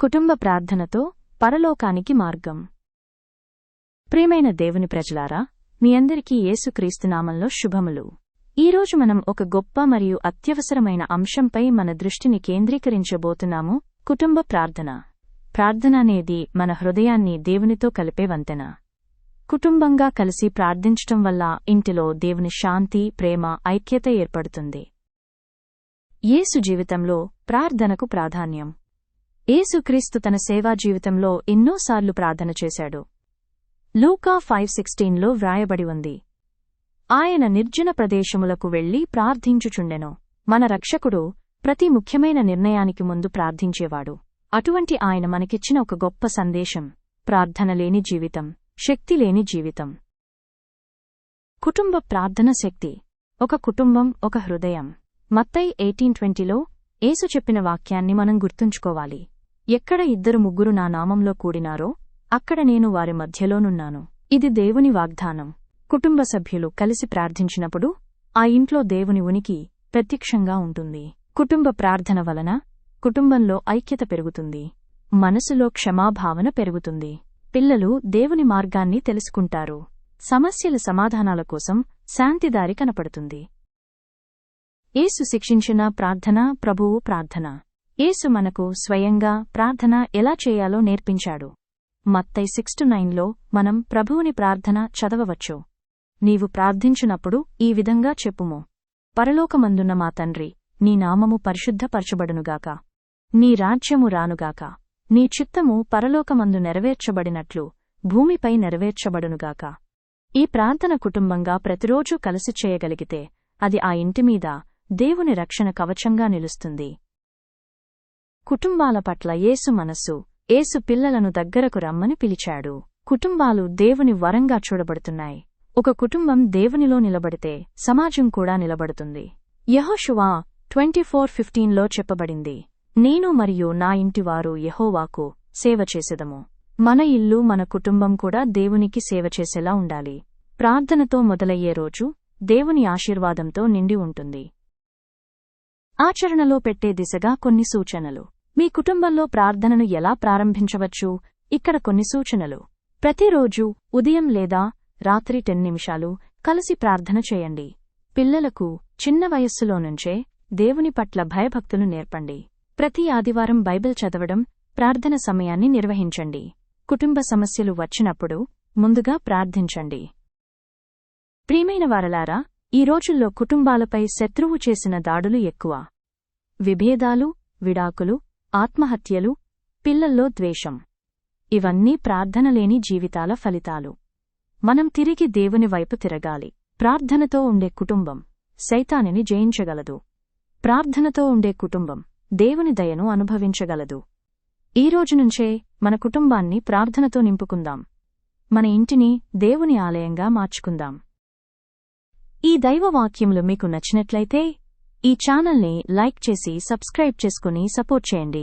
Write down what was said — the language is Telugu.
కుటుంబ ప్రార్థనతో పరలోకానికి మార్గం. ప్రియమైన దేవుని ప్రజలారా మీ అందరికీ యేసుక్రీస్తునామంలో శుభములు. ఈరోజు మనం ఒక గొప్ప మరియు అత్యవసరమైన అంశంపై మన దృష్టిని కేంద్రీకరించబోతున్నాము కుటుంబ ప్రార్థన. ప్రార్థన అనేది మన హృదయాన్ని దేవునితో కలిపే వంతెన. కుటుంబంగా కలిసి ప్రార్థించటం వల్ల ఇంటిలో దేవుని శాంతి ప్రేమ ఐక్యత ఏర్పడుతుంది. యేసు జీవితంలో ప్రార్థనకు ప్రాధాన్యం. ఏసుక్రీస్తు తన సేవా జీవితంలో ఎన్నోసార్లు ప్రార్థన చేశాడు. లూకా ఫైవ్ సిక్స్టీన్లో వ్రాయబడి ఉంది. ఆయన నిర్జన ప్రదేశములకు వెళ్ళి ప్రార్థించుచుండెను. మన రక్షకుడు ప్రతి ముఖ్యమైన నిర్ణయానికి ముందు ప్రార్థించేవాడు. అటువంటి ఆయన మనకిచ్చిన ఒక గొప్ప సందేశం ప్రార్థన లేని జీవితం శక్తి లేని జీవితం. కుటుంబ ప్రార్థన శక్తి ఒక కుటుంబం ఒక హృదయం. మత్తై ఎయిటీన్ ట్వంటీలో ఏసు చెప్పిన వాక్యాన్ని మనం గుర్తుంచుకోవాలి. ఎక్కడ ఇద్దరు ముగ్గురు నా నామంలో కూడినారో అక్కడ నేను వారి మధ్యలోనున్నాను. ఇది దేవుని వాగ్దానం. కుటుంబ సభ్యులు కలిసి ప్రార్థించినప్పుడు ఆ ఇంట్లో దేవుని ఉనికి ప్రత్యక్షంగా ఉంటుంది. కుటుంబ ప్రార్థన వలన కుటుంబంలో ఐక్యత పెరుగుతుంది. మనసులో క్షమాభావన పెరుగుతుంది. పిల్లలు దేవుని మార్గాన్ని తెలుసుకుంటారు. సమస్యల సమాధానాల కోసం శాంతిదారి కనపడుతుంది. ఏసు శిక్షించిన ప్రార్థన ప్రభువు ప్రార్థన. యేసు మనకు స్వయంగా ప్రార్థన ఎలా చేయాలో నేర్పించాడు. మత్తై సిక్స్ టు నైన్లో మనం ప్రభువుని ప్రార్థన చదవవచ్చు. నీవు ప్రార్థించునప్పుడు ఈ విధంగా చెప్పుము. పరలోకమందున్న మా తండ్రి నీ నామము పరిశుద్ధపరచబడునుగాక. నీ రాజ్యము రానుగాక. నీ చిత్తము పరలోకమందు నెరవేర్చబడినట్లు భూమిపై నెరవేర్చబడునుగాక. ఈ ప్రార్థన కుటుంబంగా ప్రతిరోజూ కలిసి చేయగలిగితే అది ఆ ఇంటిమీద దేవుని రక్షణ కవచంగా నిలుస్తుంది. కుటుంబాల పట్ల యేసు మనస్సు ఏసు పిల్లలను దగ్గరకు రమ్మని పిలిచాడు. కుటుంబాలు దేవుని వరంగా చూడబడుతున్నాయి. ఒక కుటుంబం దేవునిలో నిలబడితే సమాజం కూడా నిలబడుతుంది. యహోషువా ట్వంటీ ఫోర్ ఫిఫ్టీన్లో చెప్పబడింది. నేను మరియు నా ఇంటివారు యహోవాకు సేవ చేసేదము. మన ఇల్లు మన కుటుంబం కూడా దేవునికి సేవ చేసేలా ఉండాలి. ప్రార్థనతో మొదలయ్యే రోజు దేవుని ఆశీర్వాదంతో నిండి ఉంటుంది. ఆచరణలో పెట్టే దిశగా కొన్ని సూచనలు. మీ కుటుంబంలో ప్రార్థనను ఎలా ప్రారంభించవచ్చు? ఇక్కడ కొన్ని సూచనలు. ప్రతిరోజు ఉదయం లేదా రాత్రి టెన్ నిమిషాలు కలిసి ప్రార్థన చేయండి. పిల్లలకు చిన్న వయస్సులో నుంచే దేవుని పట్ల భయభక్తులు నేర్పండి. ప్రతి ఆదివారం బైబిల్ చదవడం ప్రార్థన సమయాన్ని నిర్వహించండి. కుటుంబ సమస్యలు వచ్చినప్పుడు ముందుగా ప్రార్థించండి. ప్రియమైన వారలారా ఈ రోజుల్లో కుటుంబాలపై శత్రువు చేసిన దాడులు ఎక్కువ. విభేదాలు విడాకులు ఆత్మహత్యలు పిల్లల్లో ద్వేషం. ఇవన్నీ ప్రార్థనలేని జీవితాల ఫలితాలు. మనం తిరిగి దేవుని వైపు తిరగాలి. ప్రార్థనతో ఉండే కుటుంబం సైతానిని జయించగలదు. ప్రార్థనతో ఉండే కుటుంబం దేవుని దయను అనుభవించగలదు. ఈ రోజునుంచే మన కుటుంబాన్ని ప్రార్థనతో నింపుకుందాం. మన ఇంటిని దేవుని ఆలయంగా మార్చుకుందాం. ఈ దైవవాక్యములు మీకు నచ్చినట్లయితే ఈ ఛానల్ని లైక్ చేసి సబ్స్క్రైబ్ చేసుకుని సపోర్ట్ చేయండి.